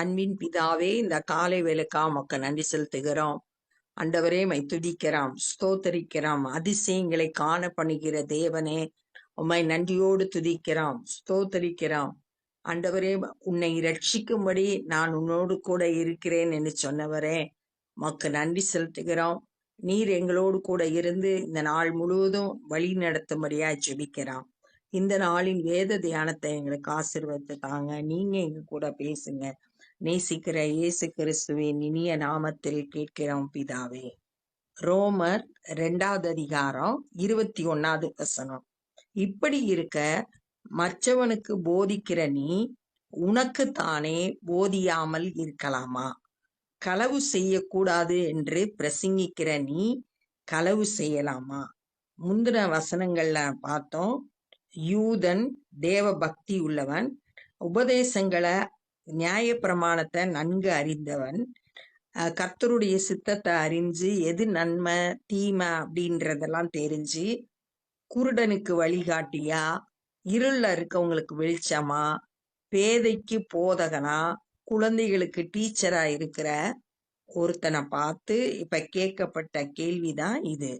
அன்பின் பிதாவே இந்த காலை வேலைக்கா உமக்கு நன்றி செலுத்துகிறோம். அண்டவரே மை துதிக்கிறோம் ஸ்தோத்தரிக்கிறோம் அதிசயங்களை காண பண்ணுகிற தேவனே உம்மை நன்றியோடு துதிக்கிறோம் ஸ்தோத்தரிக்கிறோம். அண்டவரே உன்னை ரட்சிக்கும்படி நான் உன்னோடு கூட இருக்கிறேன் என்று சொன்னவரே உமக்கு நன்றி செலுத்துகிறோம். நீர் எங்களோடு கூட இருந்து இந்த நாள் முழுவதும் வழி நடத்தும்படியா ஜெபிக்கிறோம். இந்த நாளின் வேத தியானத்தை எங்களுக்கு ஆசீர்வதித்து தாங்க. நீங்க எங்க கூட பேசுங்க. நேசிக்கிற இயேசு கிறிஸ்துவின் இனிய நாமத்தில் கேட்கிறோம் பிதாவே. ரோமர் ரெண்டாவது அதிகாரம் இருபத்தி ஒன்னாவது வசனம். இப்படி இருக்க மற்றவனுக்கு போதிக்கிற நீ உனக்கு தானே போதியாமல் இருக்கலாமா? களவு செய்யக்கூடாது என்று பிரசங்கிக்கிற நீ களவு செய்யலாமா? முந்தின வசனங்கள்ல பார்த்தோம் யூதன் தேவ பக்தி உள்ளவன் உபதேசங்களை நியாய பிரமாணத்தை நன்கு அறிந்தவன். கர்த்தருடைய சித்தத்தை அறிஞ்சு எது நன்மை தீமை அப்படின்றதெல்லாம் தெரிஞ்சு குருடனுக்கு வழிகாட்டியா இருள இருக்கவங்களுக்கு வெளிச்சமா பேதைக்கு போதகனா குழந்தைகளுக்கு டீச்சரா இருக்கிற ஒருத்தனை பார்த்து இப்ப கேட்கப்பட்ட கேள்விதான் இது.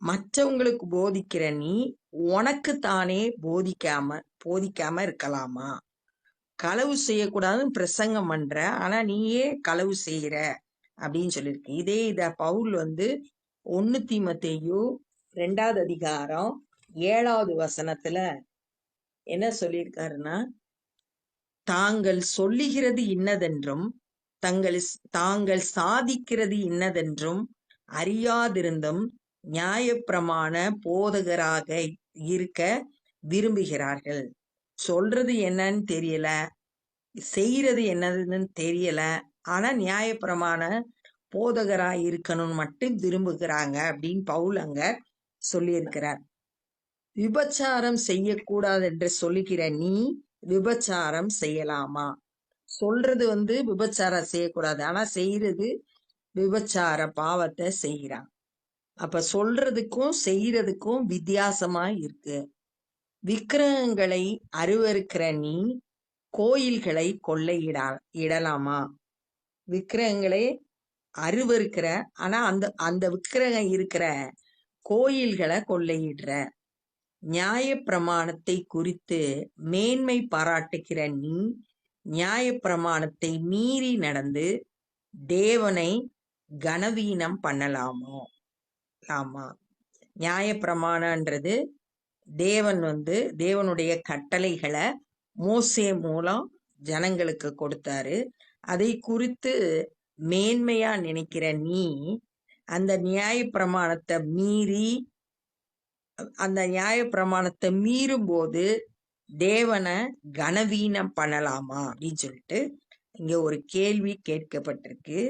மற்றவங்களுக்கு போதிக்கிற நீ உனக்கு தானே போதிக்காம போதிக்காம இருக்கலாமா? களவு செய்யக்கூடாதுன்னு பிரசங்கம் பண்ற ஆனா நீயே களவு செய்யற அப்படின்னு சொல்லியிருக்கு. இதே இத பவுல் வந்து ஒன்னு தீமத்தேயு ரெண்டாவது அதிகாரம் ஏழாவது வசனத்துல என்ன சொல்லியிருக்காருன்னா தாங்கள் சொல்லுகிறது இன்னதென்றும் தங்கள் தாங்கள் சாதிக்கிறது இன்னதென்றும் அறியாதிருந்தும் நியாயப்பிரமாண போதகராக இருக்க விரும்புகிறார்கள். சொல்றது என்னன்னு தெரியல செய்யறது என்னதுன்னு தெரியல ஆனா நியாயபிரமான போதகரா இருக்கணும்னு மட்டும் விரும்புகிறாங்க அப்படின்னு பவுல் அங்க சொல்லியிருக்கிறார். விபச்சாரம் செய்யக்கூடாது என்று சொல்லுகிற நீ விபச்சாரம் செய்யலாமா? சொல்றது வந்து விபச்சாரம் செய்யக்கூடாது ஆனா செய்யறது விபச்சார பாவத்தை செய்கிறான். அப்ப சொல்றதுக்கும் செய்யறதுக்கும் வித்தியாசமா இருக்கு. விக்கிரகங்களை அருவருக்கிற நீ கோயில்களை கொள்ளையிடா இடலாமா? விக்கிரகங்களே அருவருக்கிற ஆனா அந்த அந்த விக்கிரகம் இருக்கிற கோயில்களை கொள்ளையிடுற. நியாய பிரமாணத்தை குறித்து மேன்மை பாராட்டுகிற நீ நியாய பிரமாணத்தை மீறி நடந்து தேவனை கனவீனம் பண்ணலாமோ? ஆமா. நியாய பிரமாணன்றது தேவன் வந்து தேவனுடைய கட்டளைகளை மோசே மூலம் ஜனங்களுக்கு கொடுத்தாரு. அதை குறித்து மேன்மையா நினைக்கிற நீ அந்த நியாய பிரமாணத்தை மீறி அந்த நியாய பிரமாணத்தை மீறும் போது தேவனை கனவீனம் பண்ணலாமா அப்படின்னு சொல்லிட்டு இங்க ஒரு கேள்வி கேட்கப்பட்டிருக்கு.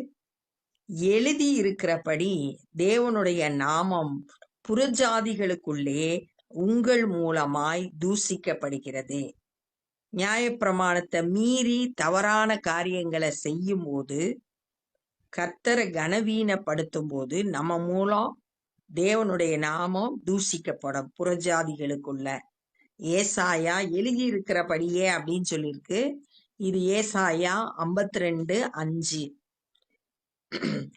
எழுதி இருக்கிறபடி தேவனுடைய நாமம் புறஜாதிகளுக்குள்ளே உங்கள் மூலமாய் தூசிக்கப்படுகிறது. நியாயப்பிரமாணத்தை மீறி தவறான காரியங்களை செய்யும் போது கர்த்தரை கனவீனப்படுத்தும் போது நம்ம மூலம் தேவனுடைய நாமம் தூசிக்கப்படும் புறஜாதிகளுக்குள்ள. ஏசாயா எழுதி இருக்கிறபடியே அப்படின்னு சொல்லியிருக்கு. இது ஏசாயா ஐம்பத்தி ரெண்டு அஞ்சு.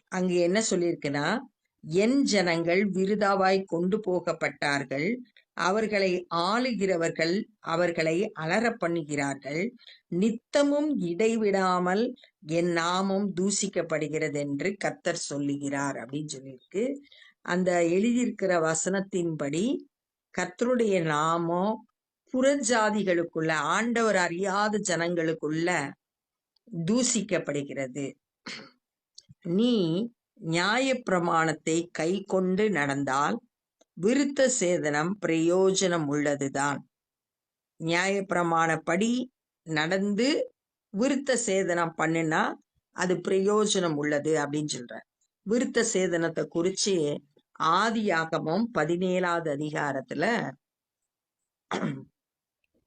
அங்கு என்ன சொல்லியிருக்குன்னா என் ஜனங்கள் விருதாவாய் கொண்டு போகப்பட்டார்கள். அவர்களை ஆளுகிறவர்கள் அவர்களை அலற பண்ணுகிறார்கள். நித்தமும் இடைவிடாமல் என் நாமம் தூசிக்கப்படுகிறது என்று கத்தர் சொல்லுகிறார் அப்படின்னு சொல்லியிருக்கு. அந்த எழுதியிருக்கிற வசனத்தின்படி கத்தருடைய நாமம் புறஜாதிகளுக்குள்ள ஆண்டவர் அறியாத ஜனங்களுக்குள்ள தூசிக்கப்படுகிறது. நீ நியாய பிரமாணத்தை கை கொண்டு நடந்தால் விருத்த சேதனம் பிரயோஜனம் உள்ளதுதான். நியாய பிரமாணப்படி நடந்து விருத்த சேதனம் பண்ணுனா அது பிரயோஜனம் உள்ளது அப்படின்னு சொல்ற விருத்த சேதனத்தை குறிச்சு ஆதியாகமும் பதினேழாவது அதிகாரத்துல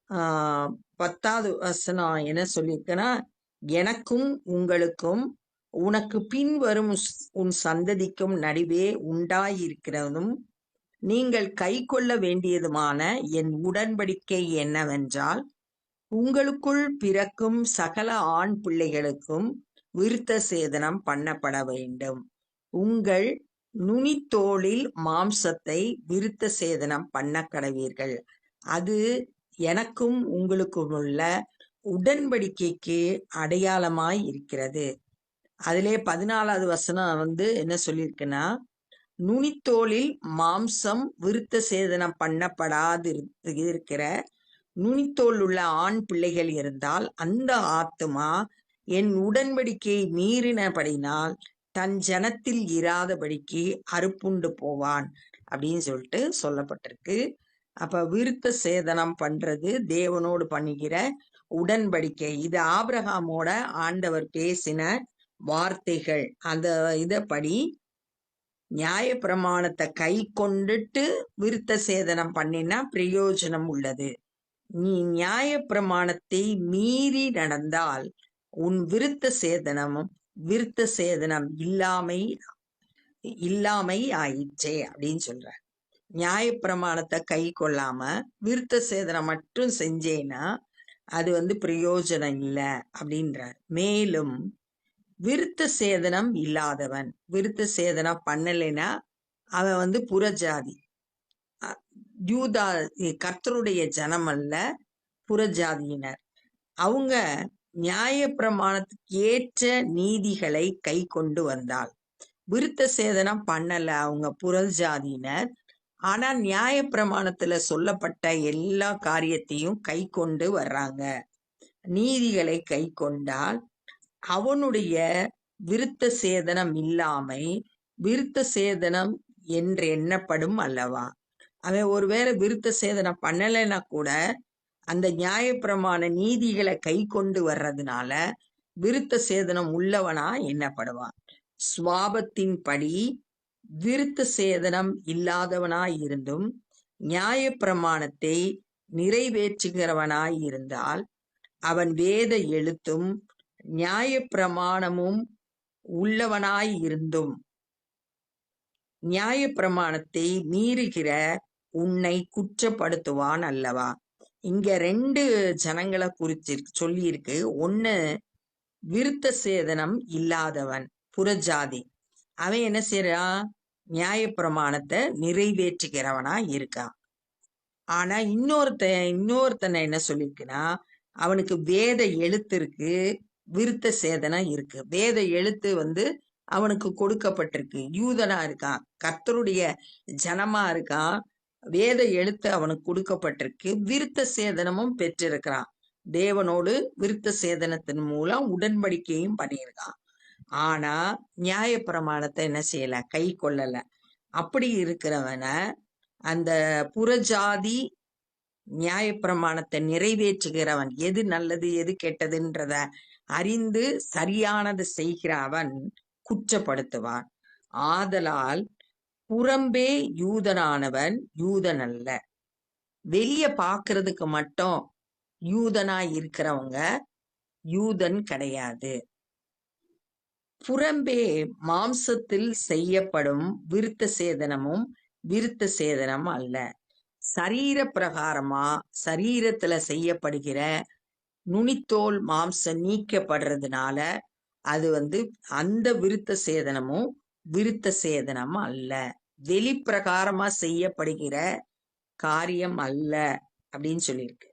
ஆஹ் பத்தாவது வசனம் என்ன சொல்லியிருக்குன்னா எனக்கும் உங்களுக்கும் உனக்கு பின் வரும் உன் சந்ததிக்கும் நடுவே உண்டாயிருக்கிறதும் நீங்கள் கை கொள்ள வேண்டியதுமான என் உடன்படிக்கை என்னவென்றால் உங்களுக்குள் பிறக்கும் சகல ஆண் பிள்ளைகளுக்கும் விருத்த சேதனம் பண்ணப்பட வேண்டும். உங்கள் நுனித்தோளில் மாம்சத்தை விருத்த சேதனம் பண்ண கடவீர்கள். அது எனக்கும் உங்களுக்குமுள்ள உடன்படிக்கைக்கு அடையாளமாய் இருக்கிறது. அதிலே பதினாலாவது வசனம் வந்து என்ன சொல்லியிருக்குன்னா நுனித்தோலில் மாம்சம் விருத்த சேதனம் பண்ணப்படாது இருக்கிற நுனித்தோல் உள்ள ஆண் பிள்ளைகள் இருந்தால் அந்த ஆத்துமா என் உடன்படிக்கையை மீறினபடினால் தன் ஜனத்தில் இராதபடிக்கு அறுப்புண்டு போவான் அப்படின்னு சொல்லிட்டு சொல்லப்பட்டிருக்கு. அப்ப விருத்த சேதனம் பண்றது தேவனோடு பண்ணுகிற உடன்படிக்கை. இது ஆபிரகாமோட ஆண்டவர் பேசின வார்த்தைகள். அந்த இதப்படி நியாய பிரமாணத்தை கை கொண்டுட்டு விருத்த சேதனம் பண்ணினா பிரயோஜனம் உள்ளது. நீ நியாய பிரமாணத்தை மீறி நடந்தால் உன் விருத்த சேதனமும் விருத்த சேதனம் இல்லாமை இல்லாமை ஆயிற்றே அப்படின்னு சொல்ற நியாய பிரமாணத்தை கை கொள்ளாம விருத்த சேதனம் மட்டும் செஞ்சேன்னா அது வந்து பிரயோஜனம் இல்லை அப்படின்றார். மேலும் விருத்த சேதனம் இல்லாதவன். விருத்த சேதனம் பண்ணலைன்னா அவன் வந்து புறஜாதி. யூதா கர்த்தருடைய ஜனம் அல்ல புறஜாதியினர். அவங்க நியாய பிரமாணத்துக்கு ஏற்ற நீதிகளை கை கொண்டு வந்தால் விருத்த சேதனம் பண்ணல அவங்க புறஜாதியினர். ஆனா நியாய பிரமாணத்துல சொல்லப்பட்ட எல்லா காரியத்தையும் கை கொண்டு வர்றாங்க. நீதிகளை கை கொண்டால் அவனுடைய விருத்த சேதனம் இல்லாமை விருத்த சேதனம் என்று எண்ணப்படும் அல்லவா? அவன் ஒருவேளை விருத்த சேதனம் பண்ணலைன்னா கூட அந்த நியாயப்பிரமான நீதிகளை கை கொண்டு வர்றதுனால விருத்த சேதனம் உள்ளவனா எண்ணப்படுவான். சுவாபத்தின் படி விருத்த சேதனம் இல்லாதவனாய் இருந்தும் நியாய பிரமாணத்தை நிறைவேற்றுகிறவனாய் இருந்தால் அவன் வேத எழுத்தும் நியாய பிரமாணமும் உள்ளவனாய் இருந்தும். நியாய பிரமாணத்தை மீறுகிற உன்னை குற்றப்படுத்துவான் அல்லவா? இங்க ரெண்டு ஜனங்களை குறிச்சி சொல்லியிருக்கு. ஒன்னு விருத்த சேதனம் இல்லாதவன் புறஜாதி. அவன் என்ன செய்யறான் நியாய பிரமாணத்தை நிறைவேற்றுகிறவனா இருக்கான். ஆனா இன்னொருத்த இன்னொருத்தனை என்ன சொல்லியிருக்குன்னா அவனுக்கு வேத எழுத்து இருக்கு. விருத்த சேதனம் இருக்கு. வேத எழுத்து வந்து அவனுக்கு கொடுக்கப்பட்டிருக்கு. யூதனா இருக்கான். கர்த்தருடைய ஜனமா இருக்கான். வேத எழுத்து அவனுக்கு கொடுக்கப்பட்டிருக்கு. விருத்த சேதனமும் பெற்றிருக்கிறான். தேவனோடு விருத்த சேதனத்தின் மூலம் உடன்படிக்கையும் பண்ணியிருக்கான். ஆனா நியாய பிரமாணத்தை என்ன செய்யல? கை கொள்ளல. அப்படி இருக்கிறவன அந்த புறஜாதி நியாய பிரமாணத்தை நிறைவேற்றுகிறவன் எது நல்லது எது கெட்டதுன்றத அறிந்து சரியானது செய்கிற அவன் குற்றப்படுத்துவான். ஆதலால் புறம்பே யூதனானவன் யூதன் அல்ல வெளிய பாக்குறதுக்கு மட்டும் யூதனா இருக்கிறவங்க யூதன் கிடையாது. புறம்பே மாம்சத்தில் செய்யப்படும் விருத்த சேதனமும் விருத்த சேதனம் அல்ல. சரீர பிரகாரமா சரீரத்துல செய்யப்படுகிற நுனித்தோல் மாம்சம் நீக்கப்படுறதுனால அது வந்து அந்த விருத்த சேதனமும் விருத்த சேதனம் அல்ல. வெளிப்பிரகாரமா செய்யப்படுகிற காரியம் அல்ல அப்படின்னு சொல்லியிருக்கு.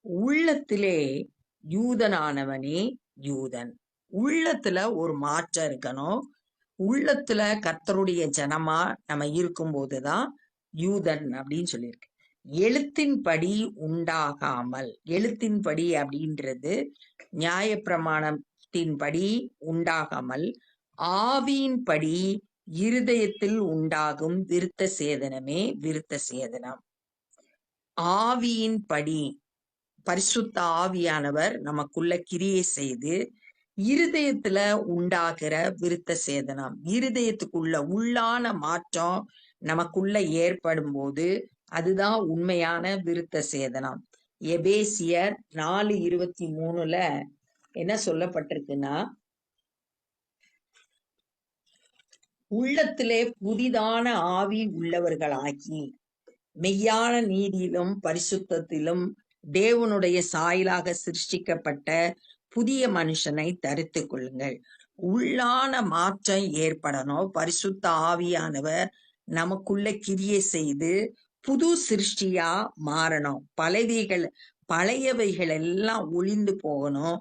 உள்ளத்திலே யூதனானவனே யூதன். உள்ளத்துல ஒரு மாற்றம் இருக்கணும். உள்ளத்துல கர்த்தருடைய ஜனமா நம்ம இருக்கும்போதுதான் யூதன் அப்படின்னு சொல்லியிருக்கு. எழுத்தின்படி உண்டாகாமல் எழுத்தின்படி அப்படின்றது நியாயப்பிரமாணத்தின்படி உண்டாகாமல் ஆவியின்படி இருதயத்தில் உண்டாகும் விருத்த சேதனமே விருத்த சேதனம். ஆவியின்படி பரிசுத்த ஆவியானவர் நமக்குள்ள கிரியை செய்து இருதயத்துல உண்டாகிற விருத்த சேதனம். இருதயத்துக்குள்ள உள்ளான மாற்றம் நமக்குள்ள ஏற்படும் போது அதுதான் உண்மையான விருத்த சேதனம். எபேசியர் நாலு இருபத்தி மூணுல என்ன சொல்லப்பட்டிருக்குன்னா உள்ளத்திலே புதிதான ஆவி உள்ளவர்களாகி மெய்யான நீதியிலும் பரிசுத்தத்திலும் தேவனுடைய சாயலாக சிருஷ்டிக்கப்பட்ட புதிய மனுஷனை தரித்து கொள்ளுங்கள். உள்ளான மாற்றம் ஏற்படணும். பரிசுத்த ஆவியானவர் நமக்குள்ள கிரியை செய்து புது சிருஷ்டியா மாறணும். பழையவைகள் பழையவைகள் எல்லாம் ஒளிந்து போகணும்.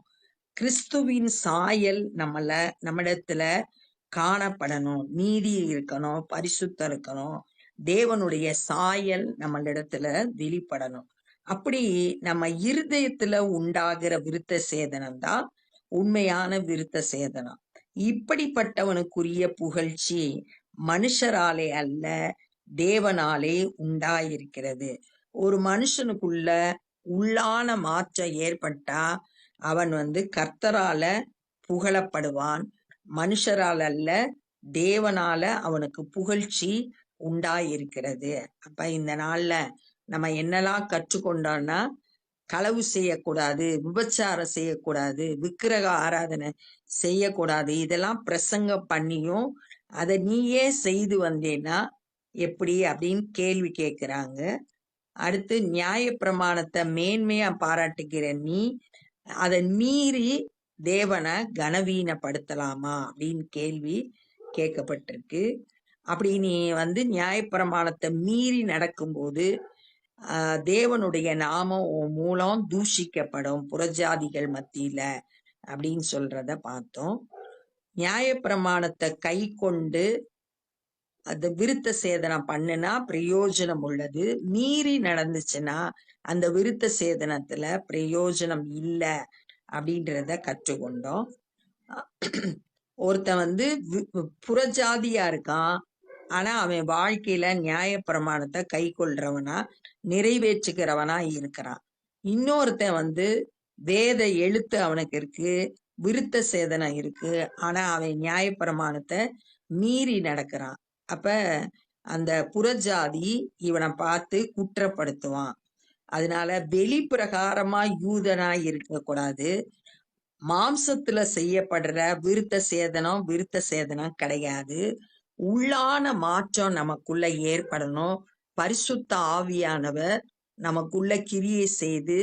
கிறிஸ்துவின் சாயல் நம்மள நம்மிடத்துல காணப்படணும். நீதி இருக்கணும் பரிசுத்தம் இருக்கணும். தேவனுடைய சாயல் நம்மளிடத்துல வெளிப்படணும். அப்படி நம்ம இருதயத்துல உண்டாகிற விருத்த சேதனம் தான் உண்மையான விருத்த சேதனம். இப்படிப்பட்டவனுக்குரிய புகழ்ச்சி மனுஷராலே அல்ல தேவனாலே உண்டாயிருக்கிறது. ஒரு மனுஷனுக்குள்ள உள்ளான மாற்றம் ஏற்பட்டா அவன் வந்து கர்த்தரால புகழப்படுவான். மனுஷரால் அல்ல தேவனால அவனுக்கு புகழ்ச்சி உண்டாயிருக்கிறது. அப்ப இந்த நாள்ல நம்ம என்னெல்லாம் கற்றுக்கொண்டோம்னா களவு செய்யக்கூடாது விபச்சாரம் செய்யக்கூடாது விக்கிரக ஆராதனை செய்யக்கூடாது இதெல்லாம் பிரசங்கம் பண்ணியும் அதை நீயே செய்து வந்தேன்னா எப்படி அப்படின்னு கேள்வி கேட்கிறாங்க. அடுத்து நியாய பிரமாணத்தை மேன்மையா பாராட்டுகிற நீ அதை மீறி தேவனை கனவீனப்படுத்தலாமா அப்படின்னு கேள்வி கேட்கப்பட்டிருக்கு. அப்படி நீ வந்து நியாயப்பிரமாணத்தை மீறி நடக்கும்போது தேவனுடைய நாமம் உன் மூலம் தூஷிக்கப்படும் புறஜாதிகள் மத்தியில அப்படின்னு சொல்றத பார்த்தோம். நியாயப்பிரமாணத்தை கை கொண்டு அந்த விருத்த சேதனம் பண்ணுனா பிரயோஜனம் உள்ளது. மீறி நடந்துச்சுன்னா அந்த விருத்த சேதனத்துல பிரயோஜனம் இல்லை அப்படின்றத கற்றுக்கொண்டோம். ஒருத்தன் வந்து புறஜாதியா இருக்கான். ஆனா அவன் வாழ்க்கையில நியாய பிரமாணத்தை கை கொள்றவனா நிறைவேற்றுகிறவனா இருக்கிறான். இன்னொருத்தன் வந்து வேத எழுத்து அவனுக்கு இருக்கு விருத்த சேதனம் இருக்கு. ஆனா அவன் நியாய பிரமாணத்தை மீறி நடக்கிறான். அப்ப அந்த புறஜாதி இவனை பார்த்து குற்றப்படுத்துவான். அதனால வெளிப்பிரகாரமா யூதனா யூதனா இருக்கக்கூடாது. மாம்சத்துல செய்யப்படுற விருத்த சேதனம் விருத்த சேதனம் கிடையாது. உள்ளான மாற்றம் நமக்குள்ள ஏற்படணும். பரிசுத்த ஆவியானவர் நமக்குள்ள கிரியை செய்து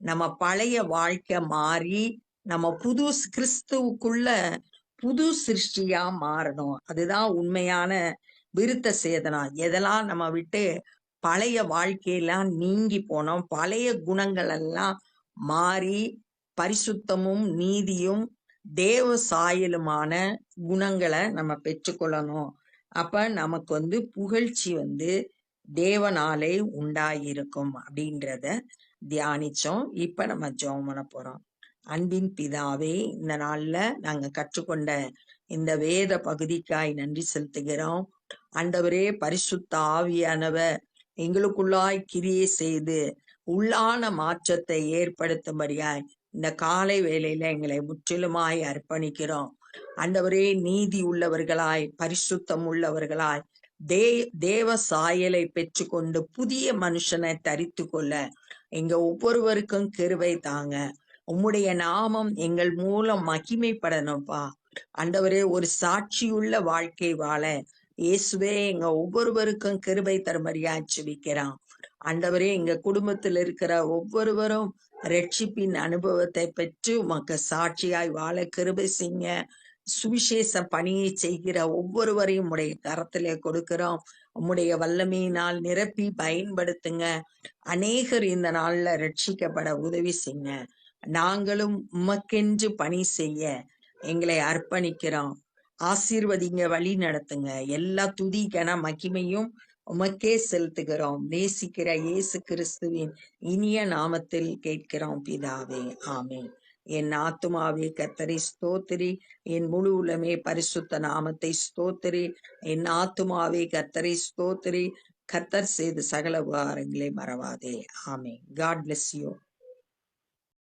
நம்ம பழைய வாழ்க்கை மாறி நம்ம புது கிறிஸ்துவுக்குள்ள புது சிருஷ்டியா மாறணும். அதுதான் உண்மையான விருத்த சேதனா? எதெல்லாம் நம்ம விட்டு பழைய வாழ்க்கையெல்லாம் நீங்கி போனோம்? பழைய குணங்கள் எல்லாம் மாறி பரிசுத்தமும் நீதியும் தேவ சாயலுமான குணங்களை நம்ம பெற்றுக்கொள்ளணும். அப்ப நமக்கு வந்து புகழ்ச்சி வந்து தேவனாலே உண்டாயிருக்கும் அப்படின்றத தியானிச்சோம். இப்ப நம்ம ஜோமன பண்ண போறோம். அன்பின் பிதாவே இந்த நாள்ல நாங்க கற்றுக்கொண்ட இந்த வேத பகுதிக்காய் நன்றி செலுத்துகிறோம். அண்டவரே பரிசுத்த ஆவியானவர் எங்களுக்குள்ளாய் கிரியை செய்து உள்ளான மாற்றத்தை ஏற்படுத்தும்படியாய் இந்த காலை வேளையில எங்களை முற்றிலுமாய் அர்ப்பணிக்கிறோம். அண்டவரே நீதி உள்ளவர்களாய் பரிசுத்தம் உள்ளவர்களாய் தே தேவ சாயலை பெற்றுக்கொண்டு புதிய மனுஷனை தரித்து கொள்ள எங்க ஒவ்வொருவருக்கும் கிருவை தாங்க. உம்முடைய நாமம் எங்கள் மூலம் மகிமைப்படணும்ப்பா அண்டவரே ஒரு சாட்சியுள்ள வாழ்க்கை வாழ இயேசுவே எங்க ஒவ்வொருவருக்கும் கிருபை தருமறியா ஜெபிக்கிறான் ஆண்டவரே எங்க குடும்பத்தில் இருக்கிற ஒவ்வொருவரும் ரட்சிப்பின் அனுபவத்தை பெற்று உமக்கு சாட்சியாய் வாழ கிருபை செய்ய சுவிசேஷ பணியை செய்கிற ஒவ்வொருவரையும் உடைய கரத்திலே கொடுக்கிறோம். உம்முடைய வல்லமையினால் நிரப்பி பயன்படுத்துங்க. அநேகர் இந்த நாள்ல ரட்சிக்கப்பட உதவி செய்ய நாங்களும் உமக்கென்று பணி செய்ய எங்களை அர்ப்பணிக்கிறோம். ஆசீர்வதிங்க வழி நடத்துங்க. எல்லா துதி கன மகிமையும் உமக்கே செலுத்துகிறோம். நேசிக்கிற இயேசு கிறிஸ்துவின் இனிய நாமத்தில் கேட்கிறோம் பிதாவே. ஆமே என் ஆத்துமாவே கத்தரை ஸ்தோத்திரி. என் முழு உலமே பரிசுத்த நாமத்தை ஸ்தோத்திரி. என் ஆத்துமாவே கத்தரை ஸ்தோத்திரி. கத்தர் செய்து சகல உபகாரங்களை மறவாதே. ஆமே காட் பிளஸ் யூ